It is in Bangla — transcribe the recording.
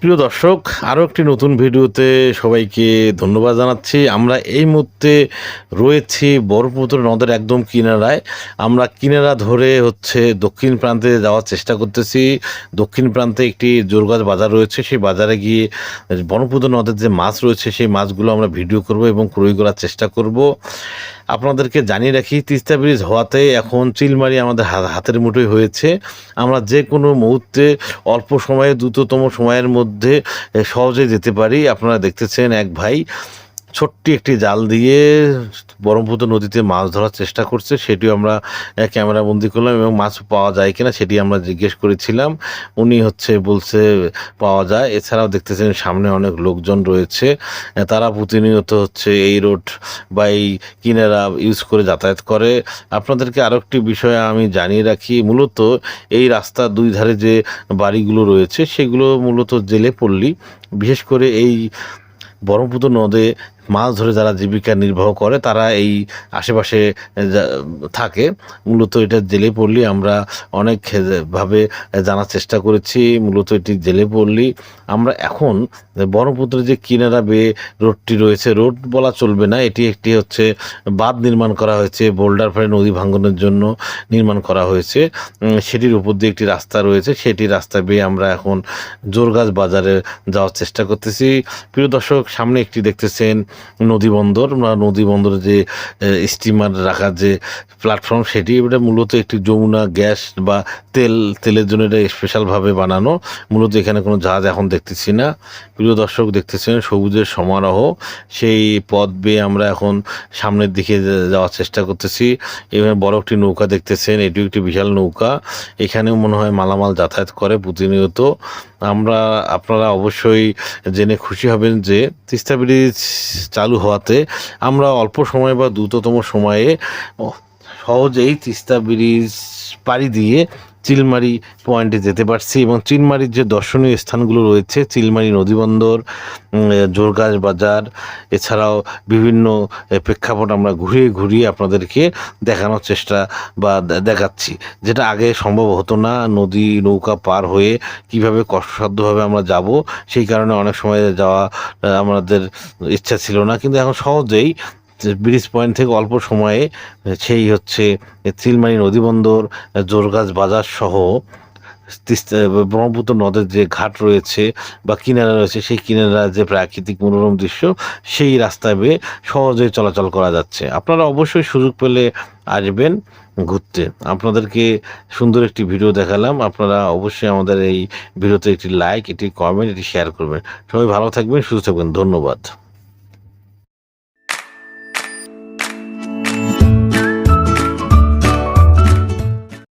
প্রিয় দর্শক, আরও একটি নতুন ভিডিওতে সবাইকে ধন্যবাদ জানাচ্ছি। আমরা এই মুহূর্তে রয়েছি বরপুত্র নদের একদম কিনারায়। আমরা কিনারা ধরে হচ্ছে দক্ষিণ প্রান্তে যাওয়ার চেষ্টা করতেছি। দক্ষিণ প্রান্তে একটি জোরগাছ বাজার রয়েছে। সেই বাজারে গিয়ে বনপুত্র নদের যে মাছ রয়েছে, সেই মাছগুলো আমরা ভিডিও করব এবং ক্রয় করার চেষ্টা করব। আপনাদেরকে জানিয়ে রাখি, তিস্তা ব্রিজ হওয়াতে এখন চিলমারি আমাদের হাতের মুঠোয় হয়েছে। আমরা যে কোনো মুহূর্তে অল্প সময়ে, দ্রুততম সময়ের মধ্যে সহজে যেতে পারি। আপনারা দেখতেছেন এক ভাই। ছোট্ট একটি জাল দিয়ে ব্রহ্মপুত্র নদীতে মাছ ধরার চেষ্টা করছে। সেটিও আমরা ক্যামেরা বন্দি করলাম এবং মাছ পাওয়া যায় কিনা সেটি আমরা জিজ্ঞেস করেছিলাম। উনি হচ্ছে বলছে, পাওয়া যায়। এছাড়াও দেখতেছেন সামনে অনেক লোকজন রয়েছে। তারা প্রতিনিয়ত হচ্ছে এই রোড বা এই কিনারা ইউজ করে যাতায়াত করে। আপনাদেরকে আরও একটি বিষয় আমি জানিয়ে রাখি, মূলত এই রাস্তার দুই ধারে যে বাড়িগুলো রয়েছে, সেগুলো মূলত জেলে পল্লী। বিশেষ করে এই ব্রহ্মপুত্র নদে মাছ ধরে যারা জীবিকা নির্বাহ করে, তারা এই আশেপাশে থাকে। মূলত এটা জেলে পল্লী আমরা অনেক ভাবে জানার চেষ্টা করেছি, মূলত এটি জেলে পল্লী আমরা এখন ব্রহ্মপুত্রের যে কিনারা বেয়ে রোডটি রয়েছে, রোড বলা চলবে না, এটি একটি হচ্ছে বাঁধ নির্মাণ করা হয়েছে, বোল্ডার ফেলে নদী ভাঙ্গনের জন্য নির্মাণ করা হয়েছে। সেটির উপর দিয়ে একটি রাস্তা রয়েছে, সেটি রাস্তা বেয়ে আমরা এখন জোরগাছ বাজারে যাওয়ার চেষ্টা করতেছি। প্রিয় দর্শক, সামনে একটি দেখতেছেন নদী বন্দর বা নদী বন্দরে যে স্টিমার রাখার যে প্ল্যাটফর্ম সেটি এটা মূলত একটি যমুনা গ্যাস বা তেল, তেলের জন্য এটা স্পেশালভাবে বানানো। মূলত এখানে কোনো জাহাজ এখন দেখতেছি না। প্রিয় দর্শক, দেখতেছেন সবুজের সমারোহ। সেই পথ বেয়ে আমরা এখন সামনের দিকে যাওয়ার চেষ্টা করতেছি। এবং বড় একটি নৌকা দেখতেছেন, এটিও একটি বিশাল নৌকা। এখানেও মনে হয় মালামাল যাতায়াত করে প্রতিনিয়ত। আমরা, আপনারা অবশ্যই জেনে খুশি হবেন যে তিস্তা ব্রিজ চালু হওয়াতে আমরা অল্প সময় বা দ্রুততম সময়ে সহজেই তিস্তা ব্রিজ পাড়ি দিয়ে চিলমারি পয়েন্টে যেতে পারছি এবং চিলমারির যে দর্শনীয় স্থানগুলো রয়েছে চিলমারি নদীবন্দর উম, জোরগাছ বাজার এছাড়াও বিভিন্ন প্রেক্ষাপট আমরা ঘুরিয়ে ঘুরিয়ে আপনাদেরকে দেখানোর চেষ্টা বা দেখাচ্ছি। যেটা আগে সম্ভব হতো না নদী নৌকা পার হয়ে কীভাবে কষ্টসাধ্যভাবে আমরা যাব সেই কারণে অনেক সময় যাওয়া আমাদের ইচ্ছা ছিল না। কিন্তু এখন সহজেই ব্রিজ পয়েন্ট থেকে অল্প সময়ে সেই হচ্ছে চিলমারি নদীবন্দর, জোরগাছ বাজার সহ তিস্তা, ব্রহ্মপুত্র নদের যে ঘাট রয়েছে বা কিনারা রয়েছে, সেই কিনারা যে প্রাকৃতিক মনোরম দৃশ্য, সেই রাস্তায় বেয়ে সহজেই চলাচল করা যাচ্ছে। আপনারা অবশ্যই সুযোগ পেলে আসবেন ঘুরতে। আপনাদেরকে সুন্দর একটি ভিডিও দেখালাম। আপনারা অবশ্যই আমাদের এই ভিডিওতে একটি লাইক একটি কমেন্ট এটি শেয়ার করবেন। সবাই ভালো থাকবেন, সুস্থ থাকবেন। ধন্যবাদ।